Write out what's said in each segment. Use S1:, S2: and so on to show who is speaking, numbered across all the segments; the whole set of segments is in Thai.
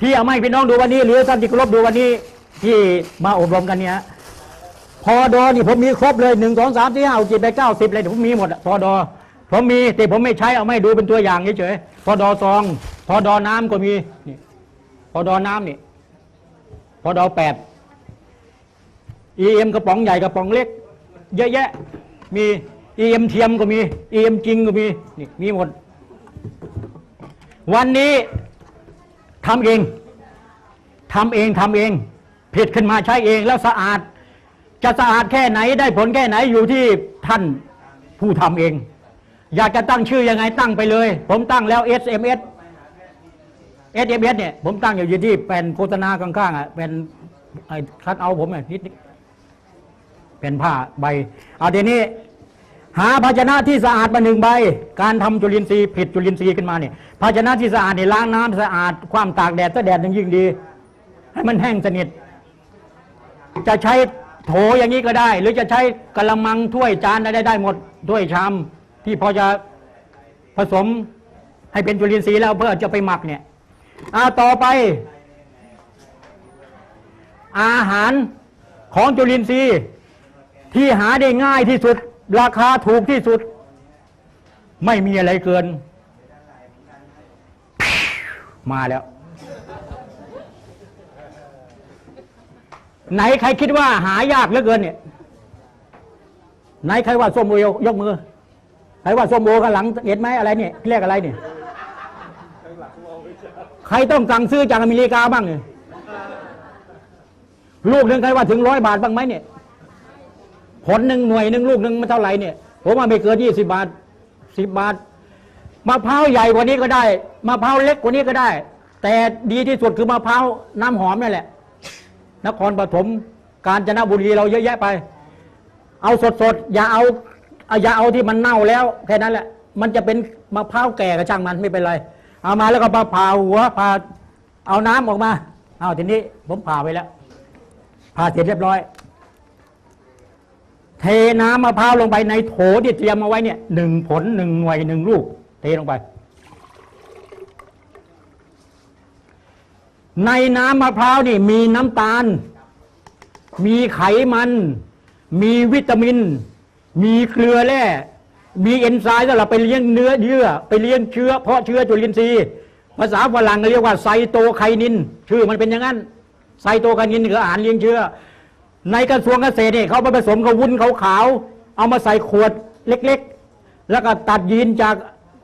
S1: ที่เอาไม่พี่น้องดูวันนี้หรือท่านที่เคารพดูวันนี้ ที่มาอบรมกันเนี่ยพอดอนี่ผมมีครบเลยหนึ่งสองสามสี่ห้าหกเจ็ดแปดเก้าสิบเลยผมมีหมดพอดอผมมีแต่ผมไม่ใช้เอาไม่ดูเป็นตัวอย่างเฉยๆพอดอซอง พอดอน้ำก็มีนี่พอดอน้ำนี่พอดอแปด EM กระป๋องใหญ่กระป๋องเล็ก เยอะแยะ มี EM เทียมก็มี EM จริงก็มีนี่มีหมด วันนี้ ทำเองทำเองทำเองผิดขึ้นมาใช้เองแล้วสะอาด จะสะอาดแค่ไหนได้ผลแค่ไหนอยู่ที่ท่านผู้ทำเอง อยากจะตั้งชื่อยังไงตั้งไปเลย ผมตั้งแล้ว SMS SMS เนี่ยผมตั้งอยู่ที่แผ่นโฆษณาข้างๆอะเป็นไอ้คัดเอาผมอะนิดๆเป็นผ้าใบเอาทีนี้ หาภาชนะที่สะอาดมาหนึ่งใบ การทำจุลินทรีย์ผิดจุลินทรีย์ขึ้นมาเนี่ยภาชนะที่สะอาดเนี่ยล้างน้ำสะอาด ความตากแดดถ้าแดดยังยิ่งดี ให้มันแห้งสนิท จะใช้โถอย่างนี้ก็ได้ หรือจะใช้กระมังถ้วยจานอะไรได้หมดถ้วยชามที่พอจะผสมให้เป็นจุลินทรีย์แล้วเพื่อจะไปหมักเนี่ยอาต่อไป อาหารของจุลินทรีย์ที่หาได้ง่ายที่สุด ราคาถูกที่สุด ไม่มีอะไรเกิน มาแล้ว ไหนใครคิดว่าหายากเหลือเกินเนี่ย ไหนใครว่าส้มโอยกมือ ใครว่าส้มโอข้างหลังเห็นไหมอะไรเนี่ยเรียกอะไรเนี่ยใครต้องสั่งซื้อจากอเมริกาบ้างเนี่ยลูกหนึ่งใครว่าถึงร้อยบาทบ้างไหมเนี่ย ผลหนึ่งหน่วยหนึ่งลูกหนึ่งมันเท่าไหร่เนี่ยผมว่าไม่เกินยี่สิบาทสิบบาทมะพร้าวใหญ่กว่านี้ก็ได้มะพร้าวเล็กกว่านี้ก็ได้ แต่ดีที่สุดคือมะพร้าวน้ำหอมนี่แหละ นครปฐมกาญจนบุรีเราเยอะแยะไป เอาสดๆอย่าเอาอย่าเอาที่มันเน่าแล้วแค่นั้นแหละ มันจะเป็นมะพร้าวแก่ก็ช่างมันไม่เป็นไร เอามาแล้วก็มาผ่าหัวผ่าเอาน้ำออกมาเอาทีนี้ผมผ่าไปแล้วผ่าเสร็จเรียบร้อย เทน้ำมะพร้าวลงไปในโถที่เตรียมเอาไว้เนี่ยหนึ่งผลหนึ่งหน่วยหนึ่งลูก เทลงไป ในน้ำมะพร้าวนี่มีน้ำตาล มีไขมัน มีวิตามิน มีเกลือแร่ มีเอนไซม์สำหรับไปเลี้ยงเนื้อเยื่อ ไปเลี้ยงเชื้อ เพาะเชื้อจุลินทรีย์ภาษาฝรั่งเรียกว่าไซโตไคนิน ชื่อมันเป็นอย่างนั้นไซโตไคนินคืออาหารเลี้ยงเชื้อ ในกระทรวงเกษตรเนี่ยเขาไปผสมกับวุ้นขาวๆเอามาใส่ขวดเล็กๆ แล้วก็ตัดยีนจาก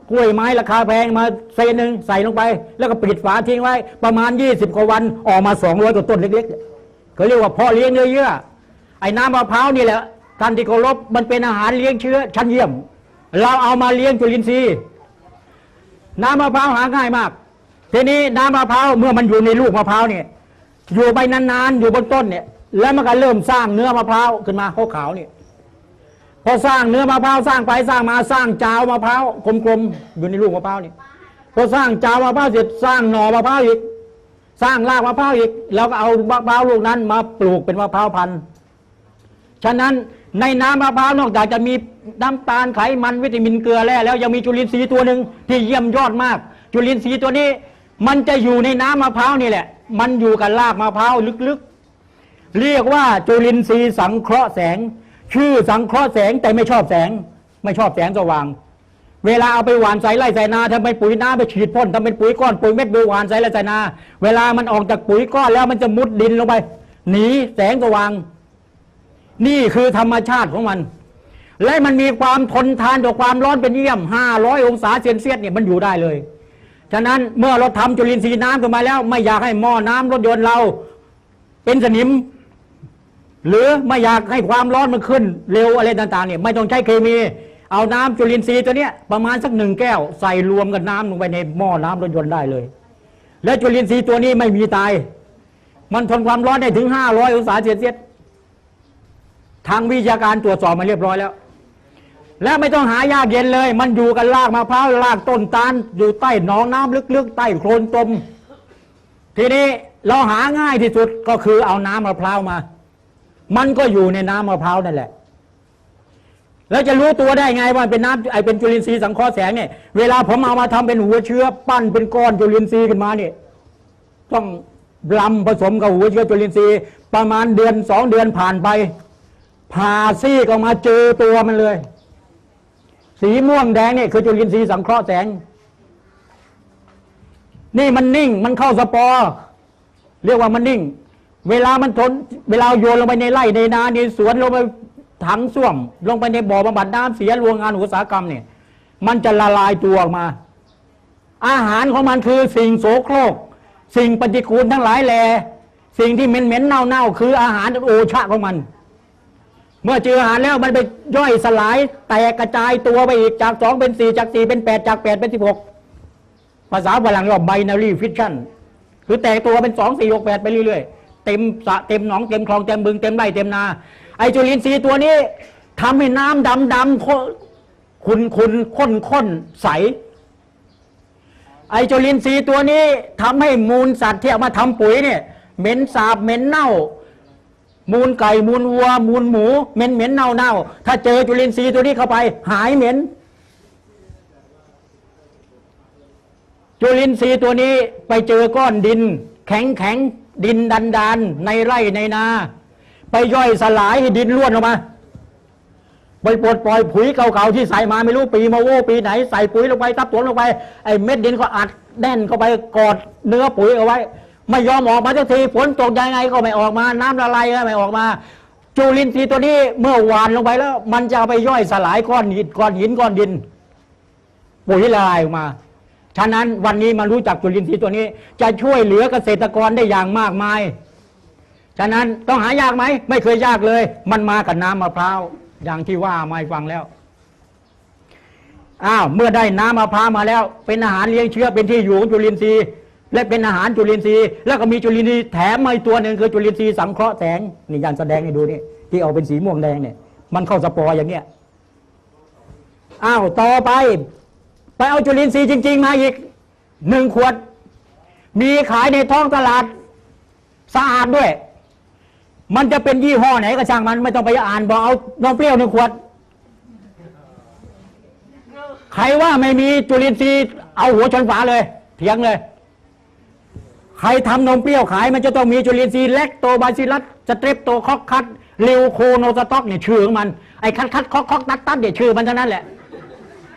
S1: กล้วยไม้ราคาแพงมาเซนหนึ่งใส่ลงไป แล้วก็ปิดฝาทิ้งไว้ ประมาณ 20กว่าวันออกมา200กว่าต้นเล็กๆเขาเรียกว่าพ่อเลี้ยงเนื้อเยื่อไอ้น้ำมะพร้าวนี่แหละท่านที่เคารพมันเป็นอาหารเลี้ยงเชื้อชั้นเยี่ยม เราเอามาเลี้ยงจุลินทรีย์ น้ำมะพร้าวหาง่ายมาก ทีนี้น้ำมะพร้าวเมื่อมันอยู่ในลูกมะพร้าวเนี่ยอยู่ไปนานๆอยู่บนต้นเนี่ยแล้วมันก็เริ่มสร้างเนื้อมะพร้าวขึ้นมาขาวๆนี่พอสร้างเนื้อมะพร้าวสร้างไปสร้างมาสร้างจาวมะพร้าวกลมๆอยู่ในลูกมะพร้าวนี่พอสร้างจาวมะพร้าวเสร็จสร้างหน่อมะพร้าวอีก สร้างรากมะพร้าวอีก แล้วก็เอามะพร้าวลูกนั้น มาปลูกเป็นมะพร้าวพันธุ์ฉะนั้นในน้ำมะพร้าวนอกจากจะมีน้ำตาลไขมันวิตามินเกลือแร่แล้วยังมีจุลินทรีย์ตัวหนึ่งที่เยี่ยมยอดมาก จุลินทรีย์ตัวนี้ มันจะอยู่ในน้ำมะพร้าวนี่แหละ มันอยู่กับรากมะพร้าวลึกๆ เรียกว่าจุลินทรีย์สังเคราะห์แสง ชื่อสังเคราะห์แสงแต่ไม่ชอบแสง ไม่ชอบแสงสว่าง เวลาเอาไปหว่านใส่ไร่ใส่นาทำเป็นปุ๋ยน้ำไปฉีดพ่นทำเป็นปุ๋ยก้อนปุ๋ยเม็ดไปหว่านใส่ไร่ใส่นา เวลามันออกจากปุ๋ยก้อนแล้วมันจะมุดดินลงไปหนีแสงสว่าง นี่คือธรรมชาติของมัน และมันมีความทนทานต่อความร้อนเป็นเยี่ยม 500 องศาเซนเซียสเนี่ยมันอยู่ได้เลยฉะนั้นเมื่อเราทำจุลินทรีย์น้ำขึ้นมาแล้ว ไม่อยากให้หม้อน้ำรถยนต์เรา เป็นสนิม หรือไม่อยากให้ความร้อนมันขึ้น เร็วอะไรต่างๆเนี่ยไม่ต้องใช้เคมี เอาน้ำจุลินทรีย์ตัวเนี้ยประมาณสักหนึ่งแก้ว ใส่รวมกับน้ำลงไปในหม้อน้ำรถยนต์ได้เลย และจุลินทรีย์ตัวนี้ไม่มีตาย มันทนความร้อนได้ถึง 500 องศาเซนเซียสทางวิชาการตรวจสอบมาเรียบร้อยแล้ว และไม่ต้องหายากเย็นเลย มันอยู่กันรากมะพร้าวรากต้นตาลอยู่ใต้หนองน้ำลึกๆ ใต้โคลนตม ทีนี้เราหาง่ายที่สุดก็คือเอาน้ำมะพร้าวมา มันก็อยู่ในน้ำมะพร้าวนั่นแหละ แล้วจะรู้ตัวได้ไงว่าเป็นน้ำไอเป็นจุลินทรีย์สังเคราะห์แสงเนี่ยเวลาผมเอามาทำเป็นหัวเชื้อ ปั้นเป็นก้อนจุลินทรีย์ขึ้นมาเนี่ยต้องลำผสมกับหัวเชื้อจุลินทรีย์ ประมาณเดือนสองเดือนผ่านไปผ่าซี่ก็มาเจอตัวมันเลย สีม่วงแดงเนี่ยคือจุลินทรีย์สังเคราะห์แสง นี่มันนิ่งมันเข้าสปอร์เรียกว่ามันนิ่ง เวลามันทน เวลาโยนลงไปในไร่ในนาในสวนลงไปถังส้วม ลงไปในบ่อบำบัดน้ำเสียโรงงานอุตสาหกรรมเนี่ย มันจะละลายตัวออกมา อาหารของมันคือสิ่งโสโครก สิ่งปฏิกูลทั้งหลายแหล่สิ่งที่เหม็นเหม็นเน่าเน่าคืออาหารโอชะของมัน เมื่อเจออาหารแล้วมันไปย่อยสลาย แตกกระจายตัวไปอีกจากสองเป็นสี่จากสี่เป็นแปดจากแปดเป็นสิบหกภาษาฝรั่งเรียกว่า binary fission คือแตกตัวเป็นสองสี่หกแปดไปเรื่อยๆ เต็มสะเต็มหนองเต็มคลองเต็มบึงเต็มไร่เต็มนา ไอจุลินทรีย์ตัวนี้ทำให้น้ำดำดำขุนขุนข้นข้นใส ไอจุลินทรีย์ตัวนี้ทำให้มูลสัตว์ที่เอามาทำปุ๋ยเนี่ยเหม็นสาบเหม็นเน่า มูลไก่มูลวัว มูลหมูเหม็นเหม็นเน่าเน่าถ้าเจอจุลินทรีย์ตัวนี้เข้าไป หายเหม็นจุลินทรีย์ตัวนี้ไปเจอก้อนดิน แข็งแข็ง ดินดันดานในไร่ในนา ไปย่อยสลายให้ดินล้วนออกมาไปปลดปล่อยปุ๋ยเก่าๆที่ใส่มาไม่รู้ปีมาโว้ปีไหนใส่ปุ๋ยลงไปทับถมลงไปไอ้เม็ดดินก็อัดแน่นเข้าไปกอดเนื้อปุ๋ยเอาไว้ ไม่ยอมออกมาสักทีฝนตกยังไงก็ไม่ออกมา น้ำละลายก็ไม่ออกมา จุลินทรีย์ตัวนี้เมื่อหวานลงไปแล้ว มันจะไปย่อยสลายก้อนหินก้อนหินก้อนดินปุ๋ยละลายออกมา ฉะนั้นวันนี้มารู้จักจุลินทรีย์ตัวนี้ จะช่วยเหลือเกษตรกรได้อย่างมากมาย ฉะนั้นต้องหายากไหม ไม่เคยยากเลย มันมากับน้ำมะพร้าวอย่างที่ว่ามาฟังแล้วอ้าวเมื่อได้น้ำมะพร้าวมาแล้ว เป็นอาหารเลี้ยงเชื้อเป็นที่อยู่ของจุลินทรีย์และเป็นอาหารจุลินทรีย์แล้วก็มีจุลินทรีย์แถมมาอีกตัวหนึ่งคือจุลินทรีย์สังเคราะห์แสงนี่ยันแสดงให้ดูนี่ที่เอาเป็นสีม่วงแดงเนี่ย มันเข้าสปอร์อย่างเนี้ยอ้าวต่อไป ไปเอาจุลินทรีย์จริง ๆ มาอีกหนึ่งขวด มีขายในท้องตลาดสะอาดด้วย มันจะเป็นยี่ห้อไหนก็ช่างมันไม่ต้องไปอ่านบอกเอาน้องเปรี้ยวหนึ่งขวด ใครว่าไม่มีจุลินทรีย์เอาหัวชนฝาเลยเถียงเลย ใครทำนมเปรี้ยวขาย มันจะต้องมีจุลินทรีย์แลคโตบาซิลัสสเตรปโตคอกคัดเลวโคโนสต็อกเนี่ยชื่อของมันไอ้คัดคัดคอกคอกตัดตัดเนี่ยชื่อมันเท่านั้นแหละ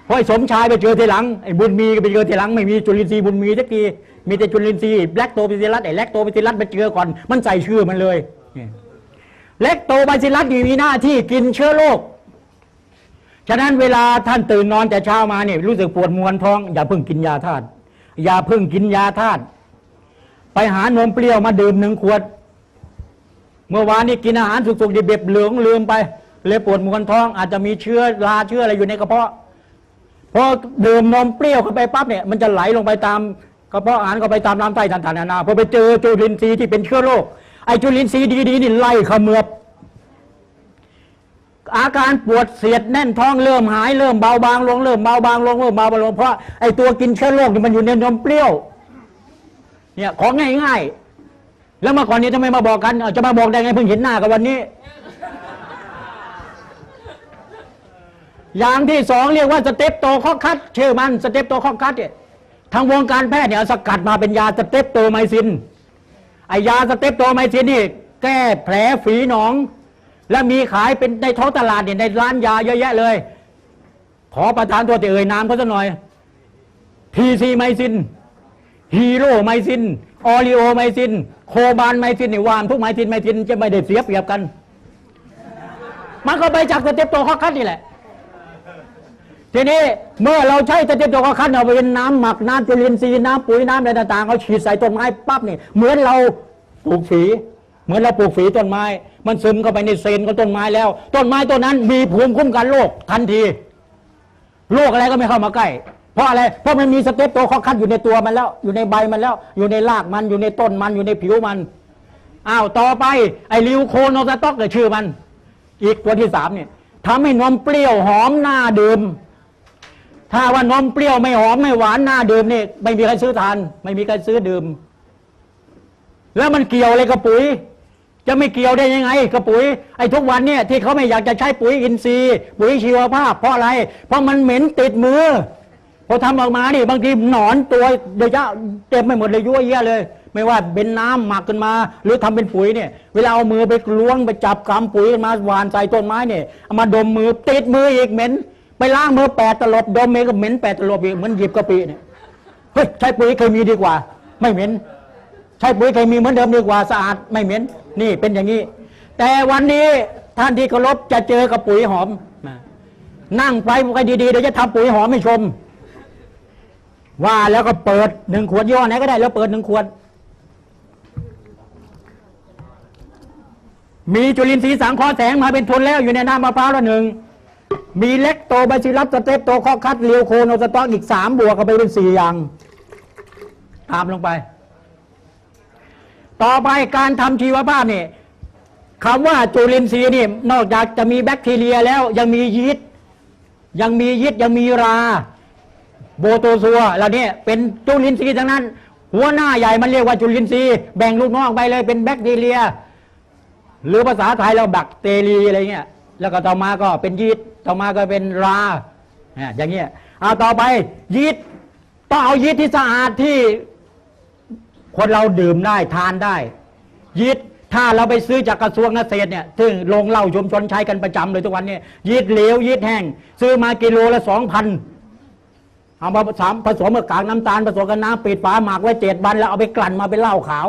S1: เพราะไอ้สมชายไปเจอทีหลังไอ้บุญมีก็ไปเจอทีหลังไม่มีจุลินทรีย์บุญมีสักทีมีแต่จุลินทรีย์แลคโตบาซิลัสไอ้แลคโตบาซิลัสไปเจอก่อนมันใส่ชื่อมันเลยแลคโตบาซิลัสมีหน้าที่กินเชื้อโรคฉะนั้นเวลาท่านตื่นนอนแต่เช้ามาเนี่ยรู้สึกปวดมวนท้อง อย่าเพิ่งกินยาธาตุอย่าเพิ่งกินยาธาตุไปหานมเปรี้ยวมาดื่มหนึ่งขวด เมื่อวานนี้กินอาหารสุกๆดิบๆเหลืองลืมไป เลยปวดมวนท้อง อาจจะมีเชื้อราเชื้ออะไรอยู่ในกระเพาะ อดื่มนมเปรี้ยวเข้าไปปั๊บเนี่ยมันจะไหลลงไปตามกระเพาะอาหารเข้าไปตามลำไส้ต่างๆนานาพอไปเจอจุลินทรีย์ที่เป็นเชื้อโรคไอจุลินทรีย์ดีๆนี่ไล่เขมือบอาการปวดเสียดแน่นท้องเริ่มหายเริ่มเบาบางลงเริ่มเบาบางลงเริ่มเบาบางลงเพราะไอตัวกินเชื้อโรคนี่มันอยู่ในนมเปรี้ยวเนี่ยของง่ายๆแล้วเมื่อก่อนนี้ทำไมมาบอกกันจะมาบอกได้ไงเพิ่งเห็นหน้ากันวันนี้ อย่างที่สองเรียกว่าสเต็ปโตคอกคัดชื่อมันสเต็ปโตคอกคัดเนี่ยทางวงการแพทย์เนี่ยสกัดมาเป็นยาสเต็ปโตไมซินไอยาสเต็ปโตไมซินนี่แก้แผลฝีหนอง และมีขายเป็นในท้องตลาดเนี่ยในร้านยาเยอะแยะเลย ขอประทานตัวแต่เอ่ยนามเขาสักหน่อยพีซีไมซินฮีโร่ไมซินออริโอไมซิน โคบานไมซินนี่วามทุกไมซินไมซินจะไม่ได้เสียเปรียบกัน มันก็ไปจากสเต็ปโตคอกคัดนี่แหละ ทีนี้เมื่อเราใช้สเต็ปโตคอกคัดเอาไปเป็นน้ำหมักน้ำจุลินทรีย์น้ำปุ๋ยน้ำอะไรต่างๆเอาฉีดใส่ต้นไม้ปั๊บนี่เหมือนเราปลูกฝีเหมือนเราปลูกฝีต้นไม้ มันซึมเข้าไปในเซนของต้นไม้แล้ว ต้นไม้ต้นนั้นมีภูมิคุ้มกันโรคทันทีโรคอะไรก็ไม่เข้ามาใกล้ เพราะอะไร เพราะมันมีสเต็ปโตคอคัดอยู่ในตัวมันแล้ว อยู่ในใบมันแล้ว อยู่ในรากมันอยู่ในต้นมันอยู่ในผิวมันอ้าวต่อไปไอ้ลิวโคโนสต็อกเนี่ยชื่อมัน อีกตัวที่สามเนี่ยทำให้นมเปรี้ยวหอมหน่าดื่ม ถ้าว่านมเปรี้ยวไม่หอมไม่หวานน่าดื่มนี่ไม่มีใครซื้อทาน ไม่มีใครซื้อดื่ม แล้วมันเกี่ยวอะไรกับปุ๋ย จะไม่เกี่ยวได้ยังไงกับปุ๋ยไอ้ทุกวันเนี่ยที่เขาไม่อยากจะใช้ปุ๋ยอินทรีย์ ปุ๋ยชีวภาพ เพราะอะไร เพราะมันเหม็นติดมือพอทำออกมานี่บางทีหนอนตัวเดียวจะเต็มไปหมดเลยยั่วเยี่ยเลย ไม่ว่าเป็นน้ำหมักขึ้นมา หรือทำเป็นปุ๋ยเนี่ยเวลาเอามือไปล้วงไปจับกำปุ๋ยขึ้นมาหวานใส่ต้นไม้เนี่ยเอามาดมมือติดมืออีกเหม็น ไปล้างมือแปดตลบดมเองก็เหม็นแปดตลบอีกเหมือนหยิบกะปิเนี่ยเฮ้ยใช้ปุ๋ยเคมีดีกว่า ไม่เหม็น ใช้ปุ๋ยเคมีเหมือนเดิมดีกว่าสะอาดไม่เหม็น นี่เป็นอย่างนี้ แต่วันนี้ท่านที่เคารพจะเจอกับปุ๋ยหอม นั่งไปไปดีๆเดี๋ยวจะทำปุ๋ยหอมให้ชม ว่าแล้วก็เปิดหนึ่งขวดย่อไหนก็ได้ แล้วเปิดหนึ่งขวด มีจุลินทรีย์สังเคราะห์แสงมาเป็นทุนแล้วอยู่ในน้ำมะพร้าวละหนึ่ง มีเล็กโตบาซิลัสสเตปโตคอคัสเลียวโคโนสตอกอีกสามบวกกันไปเป็นสี่อย่าง ตามลงไป ต่อไปการทำชีวภาพเนี่ยคำว่าจุลินทรีย์นี่นอกจากจะมีแบคทีเรียแล้วยังมียีสต์ยังมียีสต์ยังมีรา โบโตซัวแล้วเนี่ยเป็นจุลินทรีย์ทั้งนั้น หัวหน้าใหญ่มันเรียกว่าจุลินทรีย์แบ่งลูกน้องไปเลยเป็นแบคทีเรีย หรือภาษาไทยเราแบคเตเรียอะไรเงี้ยแล้วก็ต่อมาก็เป็นยีสต์ ต่อมาก็เป็นราอย่างเงี้ยเอาต่อไปยีสต์ต้องเอายีสต์ที่สะอาดที่คนเราดื่มได้ทานได้ ยีสต์ถ้าเราไปซื้อจากกระทรวงเกษตรเนี่ยซึ่งโรงเหล้าชุมชนใช้กันประจำเลยทุกวันเนี่ยยีสต์เหลวยีสต์แห้งซื้อมากิโลละสองพันเอามาผสมผสมกับกากน้ำตาลผสมกับน้ำปิดฝาหมักไว้เจ็ดวันแล้วเอาไปกลั่นมาเป็นเหล้าขาว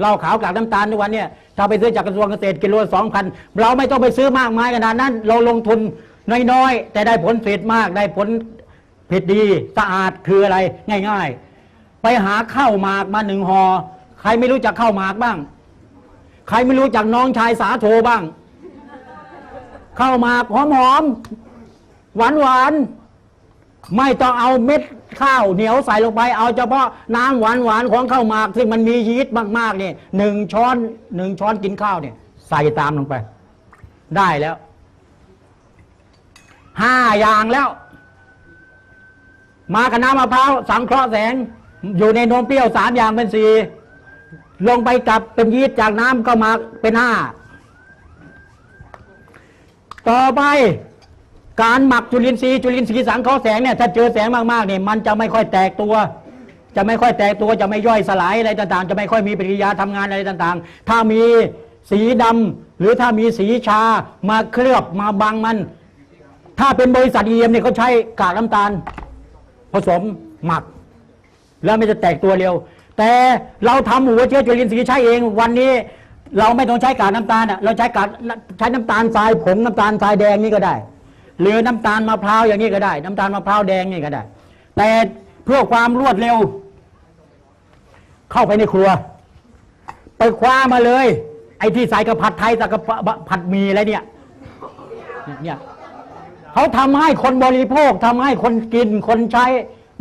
S1: เหล้าขาวกากน้ำตาลทุกวันเนี่ยถ้าไปซื้อจากกระทรวงเกษตรกิโลละสองพันเราไม่ต้องไปซื้อมากมายขนาดนั้น เราลงทุน น้อยๆ แต่ได้ผลผลิตมากได้ผลผลิตดีสะอาดคืออะไรง่าย ๆ ไปหาข้าวหมากมาหนึ่งหอใครไม่รู้จักข้าวหมากบ้าง ใครไม่รู้จักน้องชายสาโทบ้างข้าวหมากหอมหอมหวานหวานไม่ต้องเอาเม็ดข้าวเหนียวใส่ลงไป เอาเฉพาะน้ำหวานหวานของข้าวหมาก ซึ่งมันมียีสต์มากๆเนี่ยหนึ่งช้อนหนึ่งช้อนกินข้าวเนี่ย ใส่ตามลงไป ได้แล้ว ห้าอย่างแล้ว มากับน้ำมะพร้าวสังเคราะห์แสง อยู่ในนมเปรี้ยวสามอย่างเป็นสี่ลงไปกับเป็นยีสต์จากน้ำก็มาเป็นห้าต่อไปการหมักจุลินทรีย์จุลินทรีย์สังเคราะห์แสงเนี่ยถ้าเจอแสงมากๆเนี่ยมันจะไม่ค่อยแตกตัว จะไม่ค่อยแตกตัวจะไม่ย่อยสลายอะไรต่างๆ จะไม่ค่อยมีปฏิกิริยาทำงานอะไรต่างๆ ถ้ามีสีดำหรือถ้ามีสีชามาเคลือบมาบังมัน ถ้าเป็นบริษัทเอ็มเนี่ยเขาใช้กากน้ำตาล ผสมหมัก แล้วมันจะแตกตัวเร็ว แต่เราทำหัวเชื้อจุลินทรีย์ใช้เอง วันนี้เราไม่ต้องใช้กากน้ำตาลอะเราใช้กากใช้น้ำตาลทรายผงน้ำตาลทรายแดงนี่ก็ได้ หรือน้ำตาลมะพร้าวอย่างนี้ก็ได้ น้ำตาลมะพร้าวแดงนี่ก็ได้ แต่เพื่อความรวดเร็ว เข้าไปในครัว ไปคว้ามาเลย ไอ้ที่ใส่กับผัดไทยใส่กับผัดหมีอะไรเนี่ยเนี่ย เขาทำให้คนบริโภคทำให้คนกินคนใช้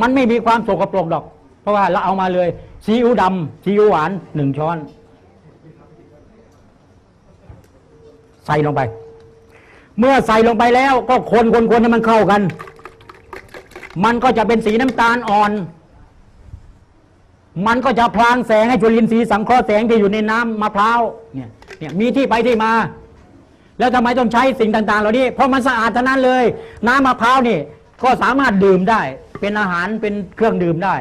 S1: มันไม่มีความสกปรกดอก เพราะว่าเราเอามาเลยซีอิ๊วดำซีอิ๊วหวานหนึ่งช้อน ใส่ลงไป เมื่อใส่ลงไปแล้วก็คนคนคนให้มันเข้ากัน มันก็จะเป็นสีน้ำตาลอ่อน มันก็จะพลางแสงให้จุลินทรีย์สังเคราะห์แสงที่อยู่ในน้ำมะพร้าวเนี่ยเนี่ยมีที่ไปที่มา แล้วทำไมต้องใช้สิ่งต่าง ๆ เหล่านี้ เพราะมันสะอาดทั้งนั้นเลย น้ำมะพร้าวนี่ก็สามารถดื่มได้ เป็นอาหารเป็นเครื่องดื่มได้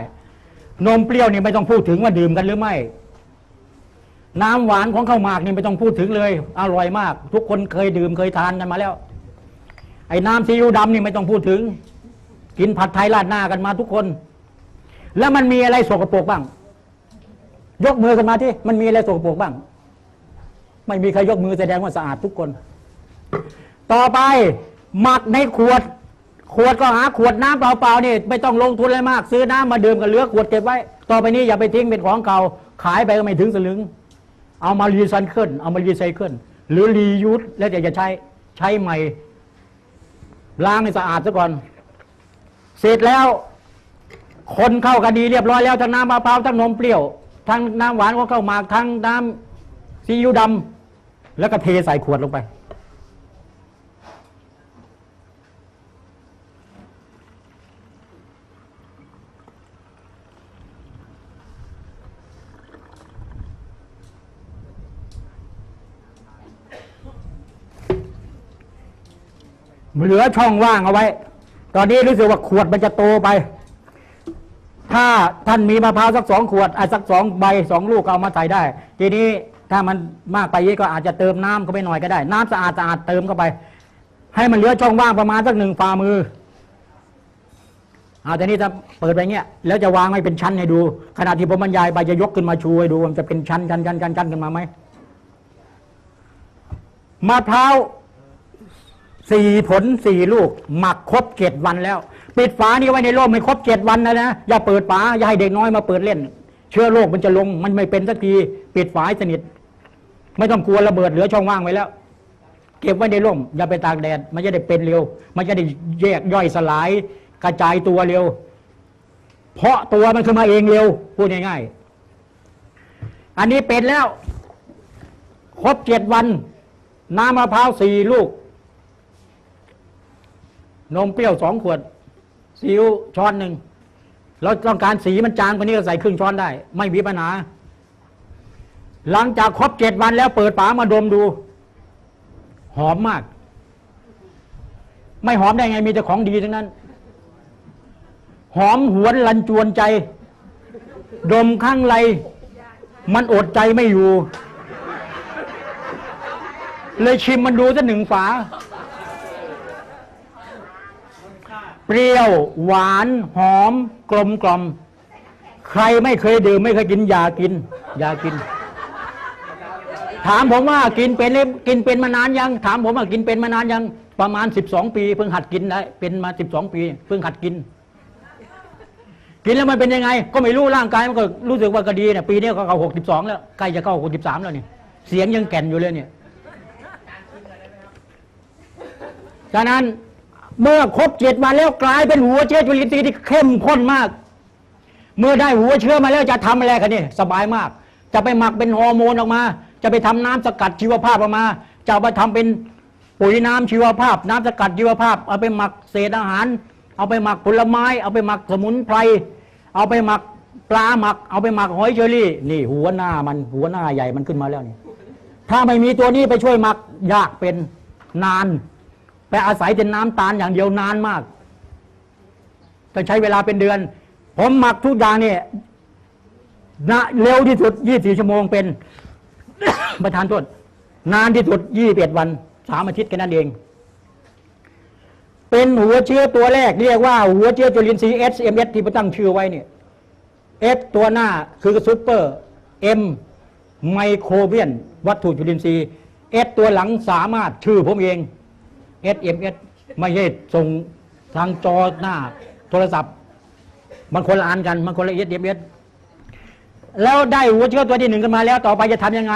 S1: นมเปรี้ยวนี่ไม่ต้องพูดถึงว่าดื่มกันหรือไม่ น้ำหวานของข้าวหมากนี่ไม่ต้องพูดถึงเลย อร่อยมาก ทุกคนเคยดื่มเคยทานกันมาแล้ว ไอ้น้ำซีอิ๊วดำนี่ไม่ต้องพูดถึง กินผัดไทยราดหน้ากันมาทุกคน แล้วมันมีอะไรสกปรกบ้าง ยกมือขึ้นมาที่มันมีอะไรสกปรกบ้าง ไม่มีใครยกมือแสดงว่าสะอาดทุกคน ต่อไปหมักในขวด ขวดก็หาขวดน้ำเปล่าๆนี่ไม่ต้องลงทุนอะไรมาก ซื้อน้ำมาดื่มกันเหลือขวดเก็บไว้ ต่อไปนี้อย่าไปทิ้งเป็นของเก่า ขายไปก็ไม่ถึงสลึง เอามารีไซเคิลเอามารีไซเคิลหรือรียูสแล้วเดี๋ยวจะใช้ใช้ใหม่ ล้างให้สะอาดซะก่อน เสร็จแล้ว คนเข้ากันดีเรียบร้อยแล้วทั้งน้ำมะพร้าวทั้งนมเปรี้ยว ทั้งน้ำหวานของข้ามาทั้งน้ำซีอิ๊วดำแล้วก็เทใส่ขวดลงไป เหลือช่องว่างเอาไว้ ตอนนี้รู้สึกว่าขวดมันจะโตไป ถ้าท่านมีมะพร้าวสักสองขวดไอ้สักสองใบสองลูกเอามาใส่ได้ ทีนี้ถ้ามันมากไปเยอะก็อาจจะเติมน้ำเข้าไปหน่อยก็ได้ น้ำสะอาดสะอาดเติมเข้าไป ให้มันเหลือช่องว่างประมาณสักหนึ่งฝ่ามือเอาแต่นี้จะเปิดไปเงี้ยแล้วจะวางให้เป็นชั้นให้ดู ขณะที่ผมบรรยายไปจะยกขึ้นมาชูให้ดูมันจะเป็นชั้นชั้นชั้นชั้นชั้นขึ้นมาไหมมะพร้าว สี่ผลสี่ลูก หมักครบเจ็ดวันแล้ว ปิดฝานี่ไว้ในร่มไม่ครบเจ็ดวันนะนะอย่าเปิดฝาอย่าให้เด็กน้อยมาเปิดเล่น เชื้อโรคมันจะลงมันไม่เป็นสักทีปิดฝาสนิท ไม่ต้องกลัวระเบิดเหลือช่องว่างไว้แล้ว เก็บไว้ในร่ม อย่าไปตากแดด มันจะได้เป็นเร็ว มันจะได้แยกย่อยสลาย กระจายตัวเร็ว เพราะตัวมันขึ้นมาเองเร็วพูดง่ายๆอันนี้เป็นแล้วครบเจ็ดวัน น้ำมะพร้าวสี่ลูก นมเปรี้ยวสองขวดซีอิ๊วช้อนหนึ่งเราต้องการสีมันจางกว่านี้ก็ใส่ครึ่งช้อนได้ ไม่มีปัญหา หลังจากครบเจ็ดวันแล้วเปิดฝามาดมดู หอมมาก ไม่หอมได้ไงมีแต่ของดีทั้งนั้น หอมหวนลันจวนใจ ดมข้างไร มันอดใจไม่อยู่ เลยชิมมันดูสักหนึ่งฝา เปรี้ยว หวาน หอม กลมกล่อม ใครไม่เคยดื่มไม่เคยกิน อย่ากิน อย่ากิน ถามผมว่ากินเป็นกินเป็นมานานยัง ถามผมว่ากินเป็นมานานยังประมาณสิบสองปี เพิ่งหัดกินได้เป็นมาสิบสองปี เพิ่งหัดกิน กินแล้วมันเป็นยังไง ก็ไม่รู้ร่างกายมันก็รู้สึกว่าก็ดีเนี่ยปีนี้ก็เข้าหกสิบสองแล้วใกล้จะเข้าหกสิบสามแล้วเนี่ยเสียงยังแก่นอยู่เลยเนี่ยฉะนั้น เมื่อครบเจ็ดวันแล้วกลายเป็นหัวเชื้อจุลินทรีย์ที่เข้มข้นมาก เมื่อได้หัวเชื้อมาแล้วจะทำอะไรกันนี่สบายมาก จะไปหมักเป็นฮอร์โมนออกมา จะไปทำน้ำสกัดชีวภาพออกมา จะไปทำเป็นปุ๋ยน้ำชีวภาพ น้ำสกัดชีวภาพ เอาไปหมักเศษอาหาร เอาไปหมักผลไม้ เอาไปหมักสมุนไพรเอาไปหมักปลาหมัก เอาไปหมักหอยเชอรี่ นี่หัวหน้ามันหัวหน้าใหญ่มันขึ้นมาแล้วนี่ถ้าไม่มีตัวนี้ไปช่วยหมักยากเป็นนาน ไปอาศัยเป็นน้ำตาลอย่างเดียวนานมากต้องใช้เวลาเป็นเดือน ผมหมักทุกอย่างเนี่ยนะเร็วที่สุด24ชั่วโมงเป็น ประธานโทษนานที่สุด21วันสามอาทิตย์แค่นั้นเอง เป็นหัวเชื้อตัวแรก เรียกว่าหัวเชื้อจุลินทรีย์ SMS ที่ผมตั้งชื่อไว้เนี่ย S ตัวหน้าคือซูเปอร์ M ไมโครเบียน วัตถุจุลินทรีย์ S ตัวหลังสามารถชื่อผมเอง SMS ไม่ใช่ส่งทางจอหน้าโทรศัพท์ มันคนละอันกัน มันคนละ SMS แล้วได้หัวเชื้อตัวที่หนึ่งกันมาแล้ว ต่อไปจะทำยังไง